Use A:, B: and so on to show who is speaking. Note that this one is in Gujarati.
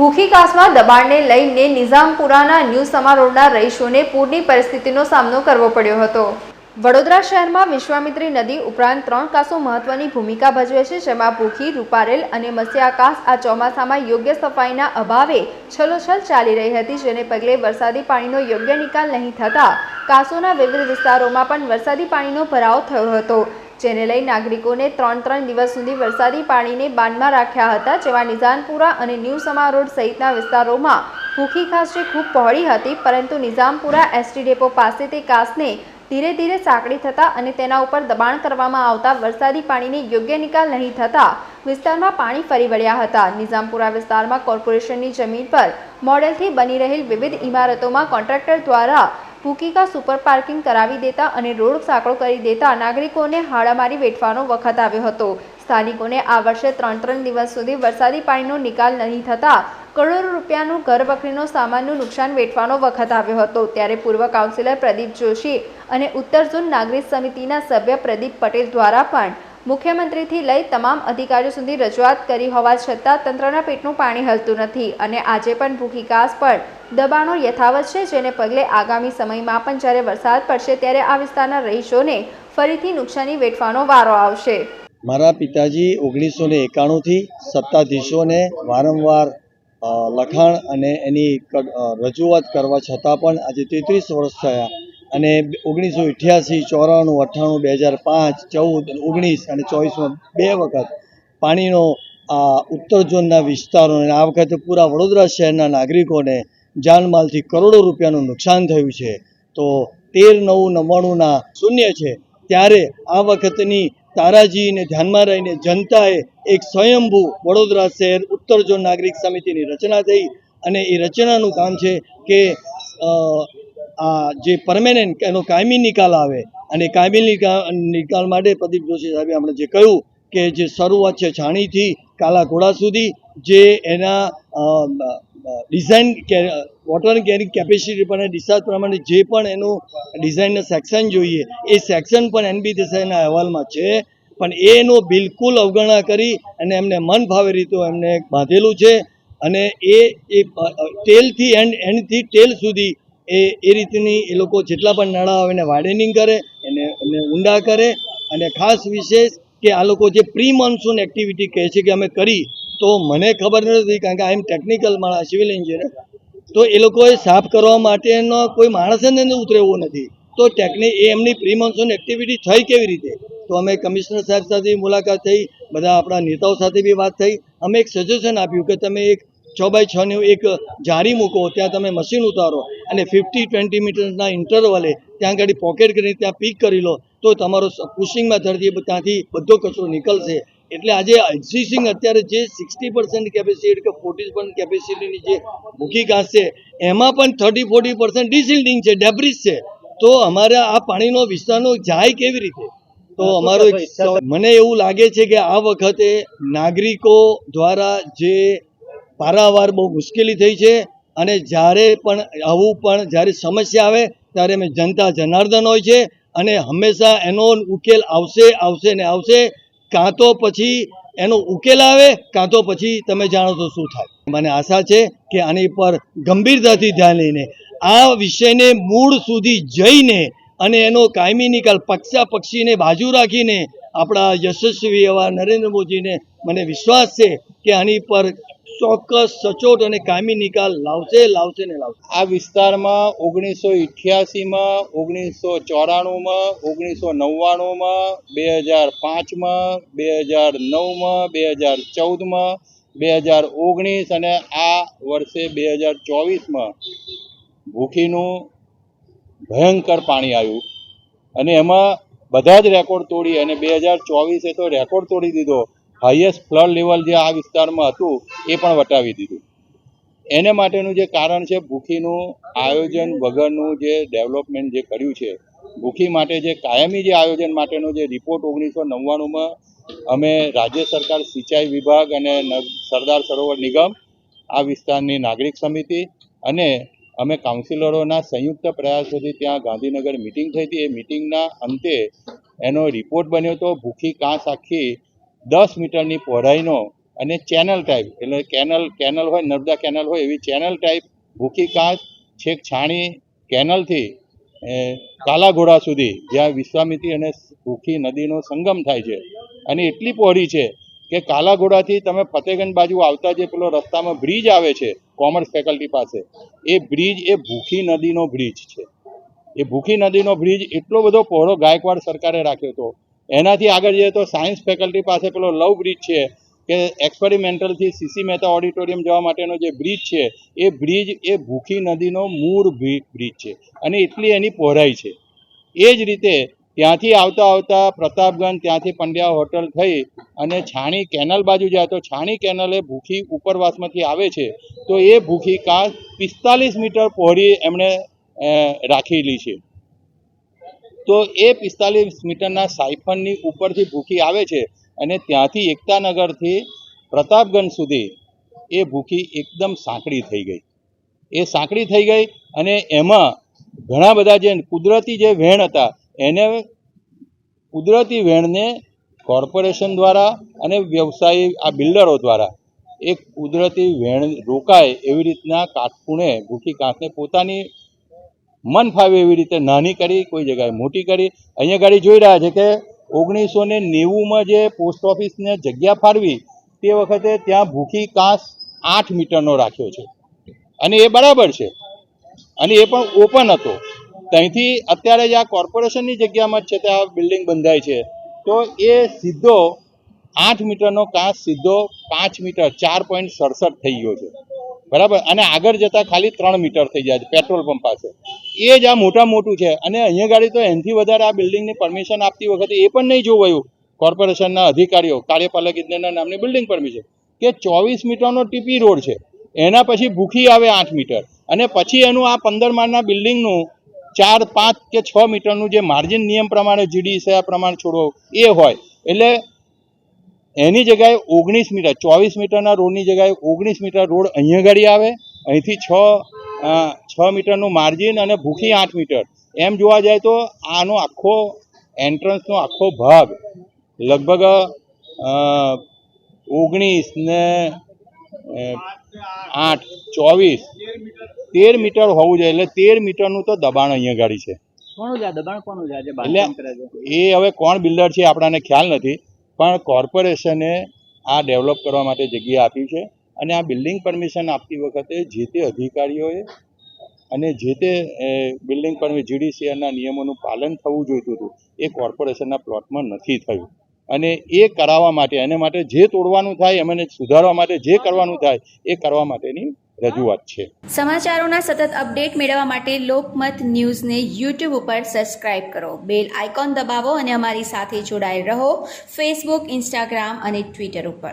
A: ભૂખી કાસમાં દબાણને લઈને નિઝામપુરાના ન્યૂ સમારોહના રહીશોને પૂરની પરિસ્થિતિનો સામનો કરવો પડ્યો હતો. વડોદરા શહેરમાં વિશ્વામિત્રી નદી ઉપરાંત ત્રણ કાસો મહત્વની ભૂમિકા ભજવે છે, જેમાં ભૂખી, રૂપારેલ અને મત્સ્યાકાશ આ ચોમાસામાં યોગ્ય સફાઈના અભાવે છલોછલ ચાલી રહી હતી, જેને પગલે વરસાદી પાણીનો યોગ્ય નિકાલ નહીં થતાં કાસોના વિવિધ વિસ્તારોમાં પણ વરસાદી પાણીનો ભરાવ થયો હતો. જેને લઈ નાગરિકોને ત્રણ ત્રણ દિવસ સુધી વરસાદી પાણીને બાનમાં રાખ્યા હતા જેમાં નિઝામપુરા અને ન્યૂ સમા રોડ સહિતના વિસ્તારોમાં ભૂખી ખાસી ખૂબ પહોળી હતી, પરંતુ નિઝામપુરા એસટી ડેપો પાસે તે કાસને ધીરે ધીરે સાંકડી થતા અને તેના ઉપર દબાણ કરવામાં આવતા વરસાદી પાણીને યોગ્ય નિકાલ નહીં થતા વિસ્તારમાં પાણી ફરી વળ્યા હતા. નિઝામપુરા વિસ્તારમાં કોર્પોરેશનની જમીન પર મોડેલથી બની રહેલ વિવિધ ઇમારતોમાં કોન્ટ્રાક્ટર દ્વારા ભૂકીકા સુપર પાર્કિંગ કરાવી દેતા અને રોડ સાંકડો કરી દેતા નાગરિકોને હાડામારી વેઠવાનો વખત આવ્યો હતો. સ્થાનિકોને આ વર્ષે ત્રણ ત્રણ દિવસ સુધી વરસાદી પાણીનો નિકાલ નહીં થતા કરોડો રૂપિયાનું ઘર વખરીનો સામાનનું નુકસાન વેઠવાનો વખત આવ્યો હતો. ત્યારે પૂર્વ કાઉન્સિલર પ્રદીપ જોશી અને ઉત્તર ઝોન નાગરિક સમિતિના સભ્ય પ્રદીપ પટેલ દ્વારા પણ મુખ્યમંત્રીથી લઈ તમામ અધિકારીઓ સુધી રજૂઆત કરી હોવા છતાં તંત્રના પેટનું પાણી હલતું નથી અને આજે પણ ભૂખી કાસ પર દબાણો યથાવત છે, જેને પગલે આગામી સમયમાં પણ જ્યારે વરસાદ પડશે ત્યારે આ વિસ્તારના રહીશોને ફરીથી નુકસાની વેઠવાનો વારો આવશે.
B: મારા પિતાજી ઓગણીસો ને એકાણુંથી સત્તાધીશોને વારંવાર લખાણ અને એની રજૂઆત કરવા છતાં પણ આજે તેત્રીસ વર્ષ થયા. અને ઓગણીસો અઠ્યાસી, ચોરાણું, અઠ્ઠાણું, બે હજાર પાંચ, ચૌદ, ઓગણીસ અને ચોવીસમાં બે વખત પાણીનો આ ઉત્તર ઝોનના વિસ્તારો અને આ વખતે પૂરા વડોદરા શહેરના નાગરિકોને જાનમાલથી કરોડો રૂપિયાનું નુકસાન થયું છે. તો તેર, નવ નવ્વાણુંના શૂન્ય છે. ત્યારે આ વખતની તારાજીને ધ્યાનમાં રહીને જનતાએ એક સ્વયંભૂ વડોદરા શહેર ઉત્તર ઝોન નાગરિક સમિતિની રચના થઈ અને એ રચનાનું કામ છે કે જે પરમેનન્ટ એનો કાયમી નિકાલ આવે અને કાયમી નિકાલ માટે પ્રદીપ જોશી સાહેબે આપણે જે કહ્યું કે જે શરૂઆત છે છાણીથી કાલા ઘોડા સુધી, જે એના ડિઝાઇન વોટર કેરિંગ કેપેસિટી પણ ડિસ્ચાર્જ પ્રમાણે જે પણ એનું ડિઝાઇનના સેક્શન જોઈએ, એ સેક્શન પણ એનબી દેસાઈના અહેવાલમાં છે. પણ એનો બિલકુલ અવગણના કરી અને એમને મન ભાવે રીતે એમને બાંધેલું છે અને એ એ ટેલથી એન્ડ એન્ડથી ટેલ સુધી એ એ રીતની એ લોકો જેટલા પણ નાણાં આવે એને વાર્ડનિંગ કરે એને એને ઊંડા કરે અને ખાસ વિશેષ કે આ લોકો જે પ્રી મોન્સૂન એક્ટિવિટી કહે છે કે અમે કરી, તો મને ખબર નથી કારણ કે આઈ એમ ટેકનિકલ માણસ સિવિલ એન્જિનિયર તો એ લોકોએ સાફ કરવા માટેનો કોઈ માણસ જ નથી ઉતરેવો નથી. તો ટેકનિક એ એમની પ્રી મોન્સૂન એક્ટિવિટી થઈ કેવી રીતે? તો અમે કમિશનર સાહેબ સાથે મુલાકાત થઈ, બધા આપણા નેતાઓ સાથે બી વાત થઈ. અમે એક સજેશન આપ્યું કે તમે એક છ બાય છનું એક જારી મૂકો, ત્યાં તમે મશીન ઉતારો. અને ફિફ્ટી ટ્વેન્ટી મીટરના ઇન્ટરવલે ત્યાં આગળ પોકેટ કરીને ત્યાં પીક કરી લો તો તમારો પુશિંગમાં ધરતી ત્યાંથી બધો કચરો નીકળશે. એટલે આજે એક્ઝિસ્ટિંગ અત્યારે જે સિક્સટી પર્સન્ટ કેપેસિટી કે ફોર્ટી પર્સન્ટ કેપેસિટીની જે મૂકી ઘાસ છે એમાં પણ થર્ટી ફોર્ટી પર્સન્ટ ડિસિલ્ડિંગ છે ડેબ્રિસ છે. તો અમારા આ પાણીનો વિસ્તારનો જાય કેવી રીતે? તો અમારો મને એવું લાગે છે કે આ વખતે નાગરિકો દ્વારા જે પારાવાર બહુ મુશ્કેલી થઈ છે અને જ્યારે પણ આવું પણ જ્યારે સમસ્યા આવે, ત્યારે અમે જનતા જનાર્દન હોય છે અને હંમેશા એનો ઉકેલ આવશે આવશે ને આવશે. કાં તો પછી એનો ઉકેલ આવે, કાં તો પછી તમે જાણો તો શું થાય. મને આશા છે કે આની પર ગંભીરતાથી ધ્યાન લઈને આ વિષયને મૂળ સુધી જઈને અને એનો કાયમી નિકાલ પક્ષા પક્ષીને બાજુ રાખીને આપણા યશસ્વી એવા નરેન્દ્ર મોદીને મને વિશ્વાસ છે કે આની પર ચોક્કસ સચોટ અને કાયમી નિકાલ લાવશે લાવશે ને લાવશે.
C: આ વિસ્તારમાં ઓગણીસો ઇઠ્યાસીમાં, ઓગણીસો ચોરાણુંમાં, ઓગણીસો નવ્વાણુંમાં, બે હજાર પાંચમાં, બે હજાર નવમાં, બે હજાર ચૌદમાં, બે હજાર ઓગણીસ અને આ વર્ષે બે હજાર ચોવીસમાં ભૂખીનું ભયંકર પાણી આવ્યું. અને એમાં બધા જ રેકોર્ડ તોડી અને બે હજાર ચોવીસે તો રેકોર્ડ તોડી દીધો. હાઈએસ્ટ ફ્લડ લેવલ જે આ વિસ્તારમાં હતું, એ પણ વટાવી દીધું. એને માટેનું જે કારણ છે, ભૂખીનું આયોજન વગરનું જે ડેવલપમેન્ટ જે કર્યું છે, ભૂખી માટે જે કાયમી જે આયોજન માટેનો જે રિપોર્ટ ઓગણીસો નવ્વાણુંમાં અમે રાજ્ય સરકાર, સિંચાઈ વિભાગ અને સરદાર સરોવર નિગમ, આ વિસ્તારની નાગરિક સમિતિ અને અમે કાઉન્સિલરોના સંયુક્ત પ્રયાસોથી ત્યાં ગાંધીનગર મિટિંગ થઈ હતી. એ મિટિંગના અંતે એનો રિપોર્ટ બન્યો હતો ભૂખી કાંસ આખી દસ મીટરની પહોળાઈનો અને ચેનલ ટાઈપ એટલે કેનલ કેનલ હોય, નર્મદા કેનલ હોય, એવી ચેનલ ટાઈપ ભૂખી કાચ છેક છાણી, કેનલથી કાલાઘોડા સુધી, જ્યાં વિશ્વામિત્રી અને ભૂખી નદીનો સંગમ થાય છે. અને એટલી પહોળી છે કે કાલાઘોડાથી તમે ફતેગંજ બાજુ આવતા જે પેલો રસ્તામાં બ્રિજ આવે છે, કોમર્સ ફેકલ્ટી પાસે, એ બ્રિજ એ ભૂખી નદીનો બ્રિજ છે. એ ભૂખી નદીનો બ્રિજ એટલો બધો પહોળો ગાયકવાડ સરકારે રાખ્યો હતો. એનાથી આગળ જઈએ તો સાયન્સ ફેકલ્ટી પાસે પેલો લવ બ્રિજ છે કે એક્સપેરિમેન્ટલથી સીસી મહેતા ઓડિટોરિયમ જવા માટેનો જે બ્રિજ છે, એ બ્રિજ એ ભૂખી નદીનો મૂળ બ્રિજ છે અને એટલી એની પહોળાઈ છે. એ જ રીતે ત્યાંથી આવતા આવતા પ્રતાપગંજ ત્યાંથી પંડ્યા હોટલ થઈ અને છાણી કેનલ બાજુ જાય તો છાણી કેનલ એ ભૂખી ઉપરવાસમાંથી આવે છે, તો એ ભૂખી કાચ પિસ્તાલીસ મીટર પહોળી એમણે રાખેલી છે. તો એ પિસ્તાલીસ મીટરના સાયફનની ઉપરથી ભૂખી આવે છે અને ત્યાંથી એકતાનગરથી પ્રતાપગંજ સુધી એ ભૂખી એકદમ સાંકડી થઈ ગઈ. એ સાંકડી થઈ ગઈ અને એમાં ઘણા બધા જે કુદરતી જે વેણ હતા, એને કુદરતી વેણને કોર્પોરેશન દ્વારા અને વ્યવસાયી, આ બિલ્ડરો દ્વારા એક કુદરતી વેણ રોકાય એવી રીતના કાટખૂણે ભૂખી કાંઠને પોતાની મન ફાવે એવી રીતે નાની કરી, કોઈ જગ્યાએ મોટી કરી. અહીંયા ગાડી જોઈ રહ્યા છે કે ઓગણીસો ને નેવુંમાં જે પોસ્ટ ઓફિસને જગ્યા ફાળવી, તે વખતે ત્યાં ભૂખી કાંસ આઠ મીટરનો રાખ્યો છે. અને એ બરાબર છે. અને એ પણ ઓપન હતો. ત્યાંથી અત્યારે જે આ કોર્પોરેશનની જગ્યામાં જ છે ત્યાં બિલ્ડિંગ બંધાય છે, તો એ સીધો આઠ મીટરનો કાંસ સીધો પાંચ મીટર, ચાર પોઈન્ટ સડસઠ થઈ ગયો છે. બરાબર? અને આગળ જતાં ખાલી ત્રણ મીટર થઈ જાય છે, પેટ્રોલ પંપ પાસે. એ જ આ મોટા મોટું છે. અને અહીંયા ગાડી તો એનાથી વધારે આ બિલ્ડિંગની પરમિશન આપતી વખતે એ પણ નહીં જોવાયું. કોર્પોરેશનના અધિકારીઓ, કાર્યપાલક ઇજનેરના નામની બિલ્ડિંગ પરમિશન કે ચોવીસ મીટરનો ટીપી રોડ છે. એના પછી ભૂખી આવે આઠ મીટર. અને પછી એનું આ પંદર માળના બિલ્ડિંગનું ચાર, પાંચ કે છ મીટરનું જે માર્જિન નિયમ પ્રમાણે જીડી છે, આ પ્રમાણે છોડવો એ હોય. એટલે એની જગ્યાએ ઓગણીસ મીટર, ચોવીસ મીટરના રોડની જગ્યાએ ઓગણીસ મીટર રોડ અહીંયા ગાડી આવે. અહીંથી છ છ મીટરનું માર્જિન અને ભૂખી આઠ મીટર. એમ જોવા જાય તો આનો આખો એન્ટ્રન્સનો આખો ભાગ લગભગ ઓગણીસ ને આઠ ચોવીસ તેર મીટર હોવું જોઈએ. એટલે તેર મીટરનું તો દબાણ અહીંયા ગાડી એટલે
D: છે?
C: એ હવે કોણ બિલ્ડર છે આપણાને ખ્યાલ નથી પણ કોર્પોરેશને આ ડેવલપ કરવા માટે જગ્યા આપી છે. અને આ બિલ્ડિંગ પરમિશન આપતી વખતે જે તે અધિકારીઓએ અને જે તે બિલ્ડિંગ પરમિટ જીડીસીઆરના નિયમોનું પાલન થવું જોઈતું હતું, એ કોર્પોરેશનના પ્લોટમાં નથી થયું. અને એ કરાવવા માટે, એને માટે જે તોડવાનું થાય, એમને સુધારવા માટે જે કરવાનું થાય, એ કરવા માટેની રજૂઆત છે.
E: સમાચારોના સતત અપડેટ મેળવવા માટે લોકમત ન્યૂઝને યુટ્યુબ ઉપર સબસ્ક્રાઇબ કરો. બેલ આઇકોન દબાવો અને અમારી સાથે જોડાયેલ રહો. ફેસબુક ઇન્સ્ટાગ્રામ અને ટ્વિટર ઉપર.